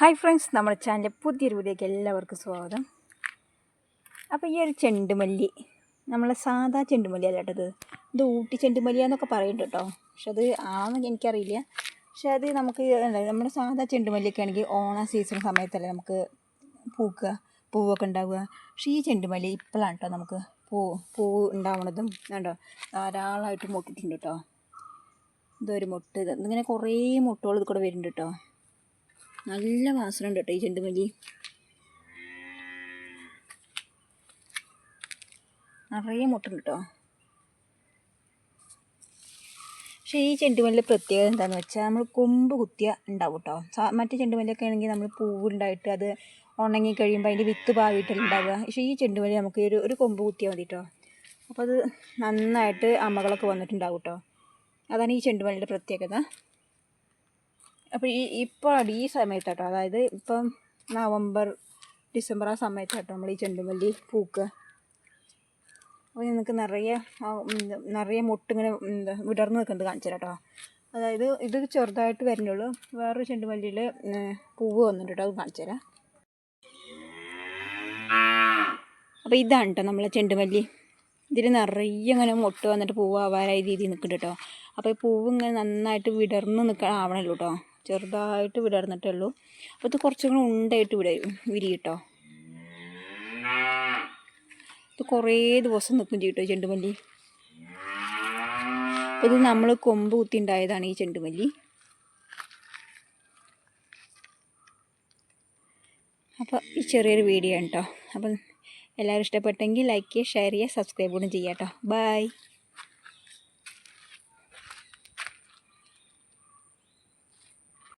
Hi friends നമ്മുടെ ചാനലിലെ പുതിയൊരു വീഡിയോക്ക് എല്ലാവർക്കും സ്വാഗതം. അപ്പോൾ ഈ ഒരു ചെണ്ടുമല്ലി നമ്മളെ സാധാ ചെണ്ടുമല്ലി അല്ല കേട്ടത് ഇത് ഊട്ടി ചെണ്ടുമല്ലി എന്നൊക്കെ പറയുന്നുണ്ട് കേട്ടോ. പക്ഷെ അത് ആണെന്ന് എനിക്കറിയില്ല. പക്ഷെ അത് നമുക്ക് നമ്മുടെ സാധാ ചെണ്ടുമല്ലിയൊക്കെ ആണെങ്കിൽ ഓണ സീസൺ സമയത്തല്ലേ നമുക്ക് പൂക്കുക പൂവൊക്കെ ഉണ്ടാവുക. പക്ഷേ ഈ ചെണ്ടുമല്ലി ഇപ്പോഴാണ് കേട്ടോ നമുക്ക് പൂ പൂ ഉണ്ടാവണതും കണ്ടോ? ധാരാളമായിട്ട് മുട്ടിട്ടുണ്ട് കേട്ടോ. ഇതൊരു മുട്ട് ഇങ്ങനെ കുറേ മുട്ടുകൾ ഇത് കൂടെ വരുന്നുണ്ട് കേട്ടോ. നല്ല വാസന ഉണ്ട് കേട്ടോ ഈ ചെണ്ടുമല്ലി. നിറയെ മുട്ടുണ്ട് കേട്ടോ. പക്ഷേ ഈ ചെണ്ടുമല്ലി പ്രത്യേകത എന്താണെന്ന് വെച്ചാൽ നമ്മൾ കൊമ്പ് കുത്തിയ ഉണ്ടാവും കേട്ടോ. മറ്റു ചെണ്ടുമല്ലിയൊക്കെ ആണെങ്കിൽ നമ്മൾ പൂവുണ്ടായിട്ട് അത് ഉണങ്ങി കഴിയുമ്പോൾ അതിന്റെ വിത്ത് പാവിയിട്ടല്ല ഉണ്ടാവുക. പക്ഷേ ഈ ചെണ്ടുമല്ലി നമുക്ക് ഒരു ഒരു കൊമ്പ് കുത്തിയാൽ മതി കേട്ടോ. അപ്പോൾ അത് നന്നായിട്ട് അമ്മകളൊക്കെ വന്നിട്ടുണ്ടാവും കേട്ടോ. അതാണ് ഈ ചെണ്ടുമല്ലിയുടെ പ്രത്യേകത. അപ്പോൾ ഈ ഇപ്പോൾ ഈ സമയത്താട്ടോ. അതായത് ഇപ്പം നവംബർ ഡിസംബർ ആ സമയത്താട്ടോ നമ്മൾ ഈ ചെണ്ടുമല്ലി പൂക്കുക അപ്പോൾ നിങ്ങൾക്ക് നിറയെ നിറയെ മുട്ടിങ്ങനെ എന്താ വിടർന്ന് നിൽക്കുന്നത് കാണിച്ചു കേട്ടോ അതായത് ഇത് ചെറുതായിട്ട് വരുന്നുള്ളൂ വേറൊരു ചെണ്ടുമല്ലിയിൽ പൂവ് വന്നിട്ട് കേട്ടോ അത് കാണിച്ചു തരാം അപ്പോൾ ഇതാണ് കേട്ടോ നമ്മളെ ചെണ്ടുമല്ലി. ഇതിൽ നിറയെ ഇങ്ങനെ മുട്ട് വന്നിട്ട് പൂവ് ആവാറായ രീതിയിൽ നിൽക്കുന്നുണ്ട് കേട്ടോ അപ്പോൾ ഈ പൂവ് ഇങ്ങനെ നന്നായിട്ട് വിടർന്ന് നിൽക്കാൻ ആവണല്ലോ കേട്ടോ ചെറുതായിട്ട് വിടർന്നിട്ടേ ഉള്ളൂ അപ്പോൾ ഇത് കുറച്ചും കൂടെ ഉണ്ടായിട്ട് വിട വിരി കേട്ടോ ഇത് കുറേ ദിവസം നിൽക്കും ചെയ്യും കേട്ടോ ചെണ്ടുമല്ലി. അപ്പോൾ ഇത് നമ്മൾ കൊമ്പ് കുത്തി ഉണ്ടായതാണ് ഈ ചെണ്ടുമല്ലി. അപ്പോൾ ഈ ചെറിയൊരു വീഡിയോ ആണ് കേട്ടോ അപ്പം എല്ലാവരും ഇഷ്ടപ്പെട്ടെങ്കിൽ ലൈക്ക് ചെയ്യുക ഷെയർ ചെയ്യുക സബ്സ്ക്രൈബ് കൂടെ ചെയ്യാം കേട്ടോ ബൈ